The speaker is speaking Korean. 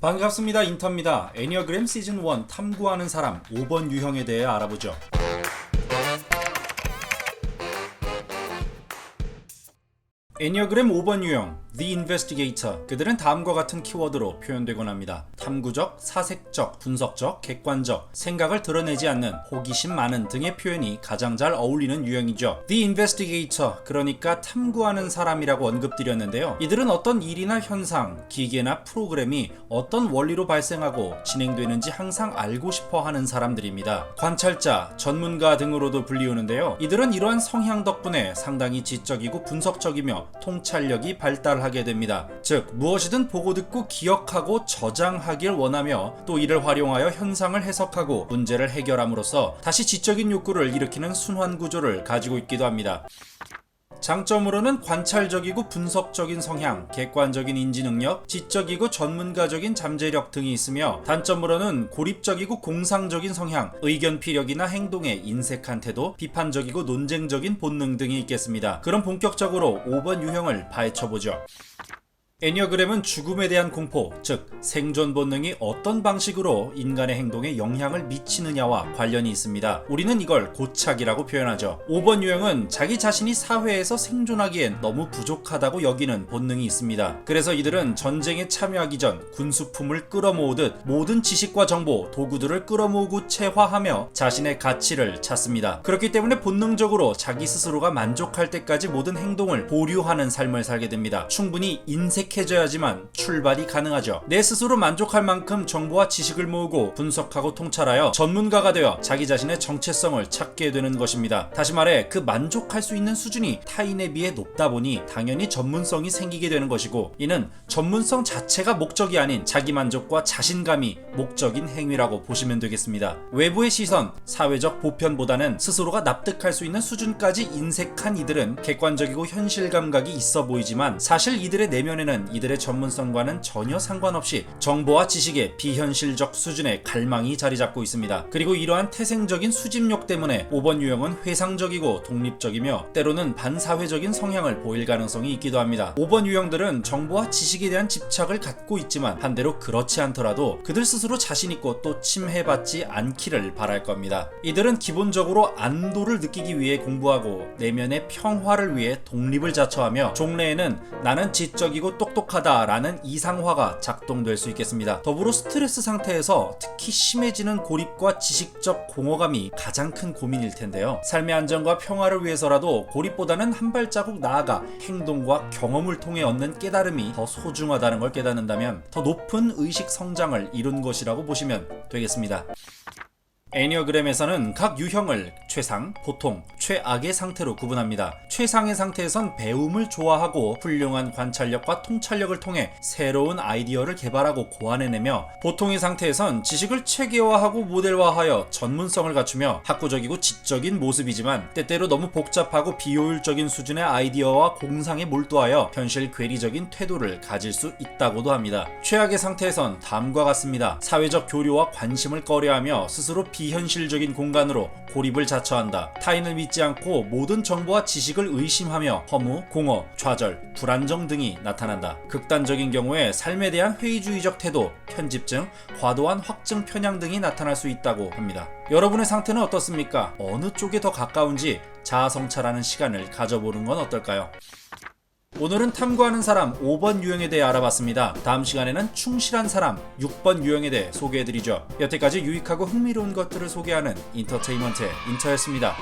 반갑습니다. 인터입니다. 애니어그램 시즌 1 탐구하는 사람 5번 유형에 대해 알아보죠. 애니어그램 5번 유형 The Investigator 그들은 다음과 같은 키워드로 표현되곤 합니다. 탐구적, 사색적, 분석적, 객관적, 생각을 드러내지 않는 호기심 많은 등의 표현이 가장 잘 어울리는 유형이죠. The Investigator 그러니까 탐구하는 사람이라고 언급드렸는데요. 이들은 어떤 일이나 현상, 기계나 프로그램이 어떤 원리로 발생하고 진행되는지 항상 알고 싶어 하는 사람들입니다. 관찰자, 전문가 등으로도 불리우는데요. 이들은 이러한 성향 덕분에 상당히 지적이고 분석적이며 통찰력이 발달 하게 됩니다. 즉, 무엇이든 보고 듣고 기억하고 저장하길 원하며 또 이를 활용하여 현상을 해석하고 문제를 해결함으로써 다시 지적인 욕구를 일으키는 순환 구조를 가지고 있기도 합니다. 장점으로는 관찰적이고 분석적인 성향, 객관적인 인지 능력, 지적이고 전문가적인 잠재력 등이 있으며 단점으로는 고립적이고 공상적인 성향, 의견 피력이나 행동에 인색한 태도, 비판적이고 논쟁적인 본능 등이 있겠습니다. 그럼 본격적으로 5번 유형을 파헤쳐 보죠. 애니어그램은 죽음에 대한 공포, 즉 생존 본능이 어떤 방식으로 인간의 행동에 영향을 미치느냐와 관련이 있습니다. 우리는 이걸 고착이라고 표현하죠. 5번 유형은 자기 자신이 사회에서 생존하기엔 너무 부족하다고 여기는 본능이 있습니다. 그래서 이들은 전쟁에 참여하기 전 군수품을 끌어모으듯 모든 지식과 정보, 도구들을 끌어모으고 체화하며 자신의 가치를 찾습니다. 그렇기 때문에 본능적으로 자기 스스로가 만족할 때까지 모든 행동을 보류하는 삶을 살게 됩니다. 충분히 인색 익숙해져야지만 출발이 가능하죠. 내 스스로 만족할 만큼 정보와 지식을 모으고 분석하고 통찰하여 전문가가 되어 자기 자신의 정체성을 찾게 되는 것입니다. 다시 말해 그 만족할 수 있는 수준이 타인에 비해 높다 보니 당연히 전문성이 생기게 되는 것이고 이는 전문성 자체가 목적이 아닌 자기 만족과 자신감이 목적인 행위라고 보시면 되겠습니다. 외부의 시선, 사회적 보편보다는 스스로가 납득할 수 있는 수준까지 인색한 이들은 객관적이고 현실 감각이 있어 보이지만 사실 이들의 내면에는 이들의 전문성과는 전혀 상관없이 정보와 지식의 비현실적 수준의 갈망이 자리 잡고 있습니다. 그리고 이러한 태생적인 수집욕 때문에 5번 유형은 회상적이고 독립적이며 때로는 반사회적인 성향을 보일 가능성이 있기도 합니다. 5번 유형들은 정보와 지식에 대한 집착을 갖고 있지만 반대로 그렇지 않더라도 그들 스스로 자신있고 또 침해받지 않기를 바랄 겁니다. 이들은 기본적으로 안도를 느끼기 위해 공부하고 내면의 평화를 위해 독립을 자처하며 종래에는 나는 지적이고 똑 똑하다라는 이상화가 작동될 수 있겠습니다. 더불어 스트레스 상태에서 특히 심해지는 고립과 지식적 공허감이 가장 큰 고민일 텐데요. 삶의 안정과 평화를 위해서라도 고립보다는 한 발자국 나아가 행동과 경험을 통해 얻는 깨달음이 더 소중하다는 걸 깨닫는다면 더 높은 의식 성장을 이룬 것이라고 보시면 되겠습니다. 애니어그램에서는 각 유형을 최상, 보통, 최악의 상태로 구분합니다. 최상의 상태에선 배움을 좋아하고 훌륭한 관찰력과 통찰력을 통해 새로운 아이디어를 개발하고 고안해내며 보통의 상태에선 지식을 체계화하고 모델화하여 전문성을 갖추며 학구적이고 지적인 모습이지만 때때로 너무 복잡하고 비효율적인 수준의 아이디어와 공상에 몰두하여 현실 괴리적인 태도를 가질 수 있다고도 합니다. 최악의 상태에선 다음과 같습니다. 사회적 교류와 관심을 꺼려하며 스스로 비현실적인 공간으로 고립을 자처한다. 타인을 믿지 않고 모든 정보와 지식을 의심하며 허무, 공허, 좌절, 불안정 등이 나타난다. 극단적인 경우에 삶에 대한 회의주의적 태도, 편집증, 과도한 확증 편향 등이 나타날 수 있다고 합니다. 여러분의 상태는 어떻습니까? 어느 쪽에 더 가까운지 자아 성찰하는 시간을 가져보는 건 어떨까요? 오늘은 탐구하는 사람 5번 유형에 대해 알아봤습니다. 다음 시간에는 충실한 사람 6번 유형에 대해 소개해드리죠. 여태까지 유익하고 흥미로운 것들을 소개하는 인터테인먼트의 인터였습니다.